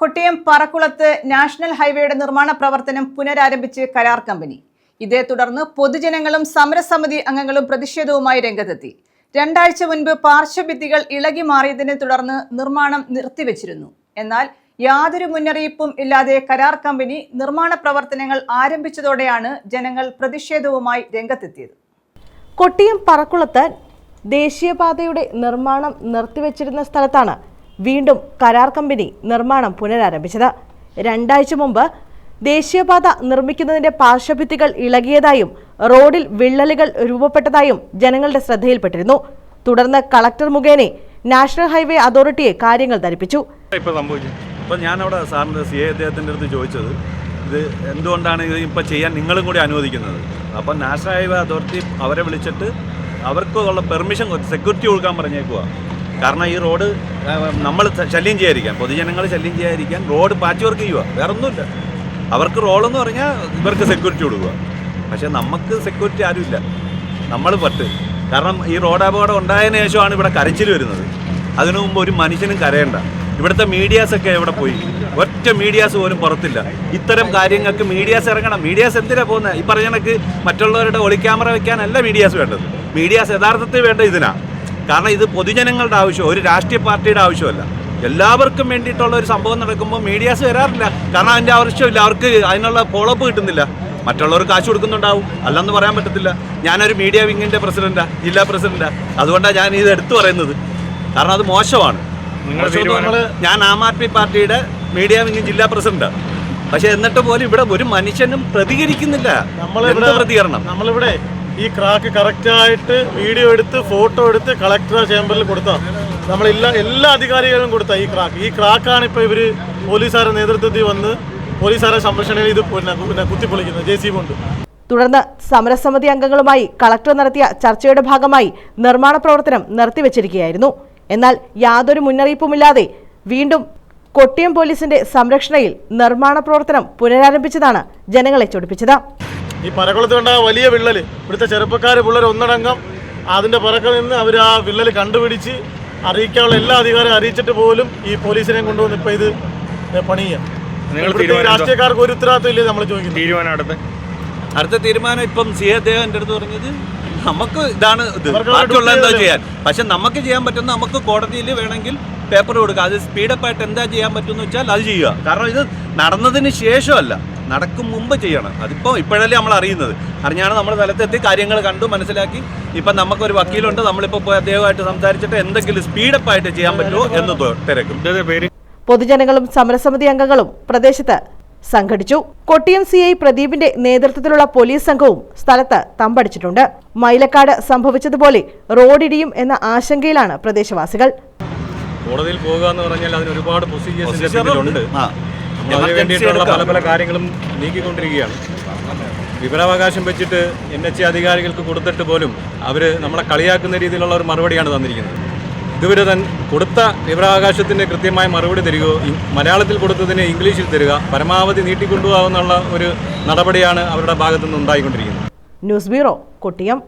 Kottiyam പറക്കുളത്ത് national ഹൈവേയുടെ നിർമ്മാണ പ്രവർത്തനം പുനരാരംഭിച്ച് കരാർ കമ്പനി. ഇതേ തുടർന്ന് പൊതുജനങ്ങളും സമരസമിതി അംഗങ്ങളും പ്രതിഷേധവുമായി രംഗത്തെത്തി. രണ്ടാഴ്ച മുൻപ് പാർശ്വഭിത്തികൾ ഇളകി മാറിയതിനെ തുടർന്ന് നിർമ്മാണം നിർത്തിവെച്ചിരുന്നു. എന്നാൽ യാതൊരു മുന്നറിയിപ്പും ഇല്ലാതെ കരാർ കമ്പനി നിർമ്മാണ പ്രവർത്തനങ്ങൾ ആരംഭിച്ചതോടെയാണ് ജനങ്ങൾ പ്രതിഷേധവുമായി രംഗത്തെത്തിയത്. കൊട്ടിയം പറക്കുളത്ത് ദേശീയപാതയുടെ നിർമ്മാണം നിർത്തിവെച്ചിരുന്ന സ്ഥലത്താണ് വീണ്ടും കരാർ കമ്പനി നിർമ്മാണം പുനരാരംഭിച്ചത്. രണ്ടാഴ്ച മുമ്പ് ദേശീയപാത നിർമ്മിക്കുന്നതിന്റെ പാർശ്വഭിത്തികൾ ഇളകിയതായും റോഡിൽ വിള്ളലുകൾ രൂപപ്പെട്ടതായും ജനങ്ങളുടെ ശ്രദ്ധയിൽപ്പെട്ടിരുന്നു. തുടർന്ന് കളക്ടർ മുഖേന നാഷണൽ ഹൈവേ അതോറിറ്റിയെ കാര്യങ്ങൾ ധരിപ്പിച്ചു. ഇപ്പൊ സംഭവിച്ചു. ഞാൻ സി എ അടുത്ത് ചോദിച്ചത് ഇത് എന്തുകൊണ്ടാണ് ഇത് ഇപ്പൊ ചെയ്യാൻ നിങ്ങളും കൂടി അനുവദിക്കുന്നത്? അപ്പം നാഷണൽ ഹൈവേ അതോറിറ്റി അവരെ വിളിച്ചിട്ട് അവർക്കുള്ള പെർമിഷൻ സെക്യൂരിറ്റി കൊടുക്കാൻ പറഞ്ഞേക്കുക കാരണം ഈ റോഡ് നമ്മൾ ശല്യം ചെയ്യാതിരിക്കാൻ പൊതുജനങ്ങൾ ശല്യം ചെയ്യാതിരിക്കാൻ റോഡ് പാച്ച് വർക്ക് ചെയ്യുക വേറെ ഒന്നുമില്ല അവർക്ക് റോളെന്ന് പറഞ്ഞാൽ ഇവർക്ക് സെക്യൂരിറ്റി കൊടുക്കുക പക്ഷേ നമുക്ക് സെക്യൂരിറ്റി ആരുമില്ല. നമ്മൾ പറ്റ് കാരണം ഈ റോഡ് അപകടം ഉണ്ടായതിനു ശേഷമാണ് ഇവിടെ കരച്ചിൽ വരുന്നത്. അതിനു മുമ്പ് ഒരു മനുഷ്യനും കരയണ്ട. ഇവിടുത്തെ മീഡിയാസൊക്കെ എവിടെ പോയി? ഒറ്റ മീഡിയാസ് പോലും പുറത്തില്ല. ഇത്തരം കാര്യങ്ങൾക്ക് മീഡിയാസ് ഇറങ്ങണം. മീഡിയാസ് എന്തിനാ പോകുന്നത് ഈ പറഞ്ഞ കണക്ക് മറ്റുള്ളവരുടെ ഒളിക്യാമറ വെക്കാനല്ല മീഡിയാസ് വേണ്ടത്. മീഡിയാസ് യഥാർത്ഥത്തിൽ വേണ്ട ഇതിനാ. കാരണം ഇത് പൊതുജനങ്ങളുടെ ആവശ്യം ഒരു രാഷ്ട്രീയ പാർട്ടിയുടെ ആവശ്യമല്ല. എല്ലാവർക്കും വേണ്ടിയിട്ടുള്ള ഒരു സംഭവം നടക്കുമ്പോൾ മീഡിയാസ് വരാറില്ല. കാരണം അതിന്റെ ആവശ്യമില്ല. അവർക്ക് അതിനുള്ള ഫോളോപ്പ് കിട്ടുന്നില്ല. മറ്റുള്ളവർ കാശ് കൊടുക്കുന്നുണ്ടാവും. അല്ലെന്ന് പറയാൻ പറ്റത്തില്ല. ഞാനൊരു മീഡിയ വിങ്ങിന്റെ പ്രസിഡന്റാണ് ജില്ലാ പ്രസിഡന്റാണ് അതുകൊണ്ടാണ് ഞാൻ ഇത് എടുത്തു പറയുന്നത്. കാരണം അത് മോശമാണ്. ഞാൻ ആം ആദ്മി പാർട്ടിയുടെ മീഡിയ വിങ് ജില്ലാ പ്രസിഡന്റാണ് പക്ഷെ എന്നിട്ട് പോലും ഇവിടെ ഒരു മനുഷ്യനും പ്രതികരിക്കുന്നില്ല. നമ്മളിവിടെ പ്രതികരണം? നമ്മളിവിടെ ഈ ക്രാക്ക് കറക്റ്റായിട്ട് വീഡിയോ എടുത്ത് ഫോട്ടോ എടുത്ത് കളക്ടർ ചേംബറിൽ കൊടുത്താൽ നമ്മളെല്ലാ എല്ലാ അധികാരികളും കൊടുത്ത ഈ ക്രാക്ക് ഈ ക്രാക്കാണ് ഇപ്പോൾ ഇവർ പോലീസുകാരുടെ നേതൃത്വത്തിൽ വന്ന് പോലീസുകാരുടെ സംരക്ഷണയിൽ ഇത് പിന്നെ കുത്തിപ്പൊളിക്കുന്നത്. ജെ സി കൊണ്ട് തുടർന്ന് സമരസമിതി അംഗങ്ങളുമായി കളക്ടർ നടത്തിയ ചർച്ചയുടെ ഭാഗമായി നിർമ്മാണ പ്രവർത്തനം നിർത്തിവെച്ചിരിക്കുകയായിരുന്നു. എന്നാൽ യാതൊരു മുന്നറിയിപ്പുമില്ലാതെ വീണ്ടും കൊട്ടിയം പോലീസിന്റെ സംരക്ഷണയിൽ നിർമ്മാണ പ്രവർത്തനം പുനരാരംഭിച്ചതാണ് ജനങ്ങളെ ചൊടിപ്പിച്ചത്. ഈ പരക്കുളത്ത് കണ്ട ആ വലിയ വിള്ളൽ ഇവിടുത്തെ ചെറുപ്പക്കാർ പിള്ളേർ ഒന്നടങ്കം അതിന്റെ പിറക്കിൽ നിന്ന് അവർ ആ വിള്ളൽ കണ്ടുപിടിച്ച് അറിയിക്കാനുള്ള എല്ലാ അധികാരവും അറിയിച്ചിട്ട് പോലും ഈ പോലീസിനെയും കൊണ്ടുവന്ന് ഇപ്പം ഇത് പണി എന്താ? രാഷ്ട്രീയക്കാർക്ക് ഒരു ഉത്തരവാദിത്വം ഇല്ലേ നമ്മൾ ചോദിക്കുന്നത് തീരുമാനം അടുത്ത് അടുത്ത തീരുമാനം ഇപ്പം സി എ ദേവ് എന്റെ അടുത്ത് പറഞ്ഞത് നമുക്ക് ഇതാണ് ഇത്. ബാക്കിയുള്ള എന്താ ചെയ്യാൻ? പക്ഷെ നമുക്ക് ചെയ്യാൻ പറ്റുന്ന നമുക്ക് കോടതിയിൽ വേണമെങ്കിൽ പേപ്പർ കൊടുക്കുക അത് സ്പീഡപ്പായിട്ട് എന്താ ചെയ്യാൻ പറ്റുമെന്ന് വെച്ചാൽ അത് ചെയ്യുക. കാരണം ഇത് നടന്നതിന് ശേഷമല്ല. നടക്കും മുമ്പ് ചെയ്യണം. അതിപ്പോൾ ഇപ്പോഴല്ലേ നമ്മൾ അറിയുന്നത്. അറിഞ്ഞാണ് നമ്മൾ സ്ഥലത്തെത്തി കാര്യങ്ങൾ കണ്ടു മനസ്സിലാക്കി. ഇപ്പം നമുക്കൊരു വക്കീലുണ്ട് നമ്മളിപ്പോൾ പോയി അദ്ദേഹമായിട്ട് സംസാരിച്ചിട്ട് എന്തെങ്കിലും സ്പീഡപ്പ് ആയിട്ട് ചെയ്യാൻ പറ്റുമോ എന്ന് തിരക്കും. പൊതുജനങ്ങളും സമരസമിതി അംഗങ്ങളും പ്രദേശത്ത് സംഘടിച്ചു. കൊട്ടിയം സി ഐ പ്രദീപിന്റെ നേതൃത്വത്തിലുള്ള പോലീസ് സംഘവും സ്ഥലത്ത് തമ്പടിച്ചിട്ടുണ്ട്. മൈലക്കാട് സംഭവിച്ചതുപോലെ റോഡിടിയും എന്ന ആശങ്കയിലാണ് പ്രദേശവാസികൾ. കോടതിയിൽ പോകുക എന്ന് പറഞ്ഞാൽ അതിന് ഒരുപാട് പ്രൊസീജിയേഴ്സ് ഉണ്ട്. അതിന് വേണ്ടിയിട്ടുള്ള പല പല കാര്യങ്ങളും നീക്കിക്കൊണ്ടിരിക്കുകയാണ്. വിവരാവകാശം വെച്ചിട്ട് എൻ എച്ച് അധികാരികൾക്ക് കൊടുത്തിട്ട് പോലും അവർ നമ്മളെ കളിയാക്കുന്ന രീതിയിലുള്ള ഒരു മറുപടിയാണ് തന്നിരിക്കുന്നത്. ഇതുവരെ തൻ കൊടുത്ത വിവരാവകാശത്തിന് കൃത്യമായ മറുപടി തരികയോ മലയാളത്തിൽ കൊടുത്തതിന് ഇംഗ്ലീഷിൽ തരിക പരമാവധി നീട്ടിക്കൊണ്ടുപോകാമെന്നുള്ള ഒരു നടപടിയാണ് അവരുടെ ഭാഗത്തുനിന്ന് ഉണ്ടായിക്കൊണ്ടിരിക്കുന്നത്. News bureau Kottiyam.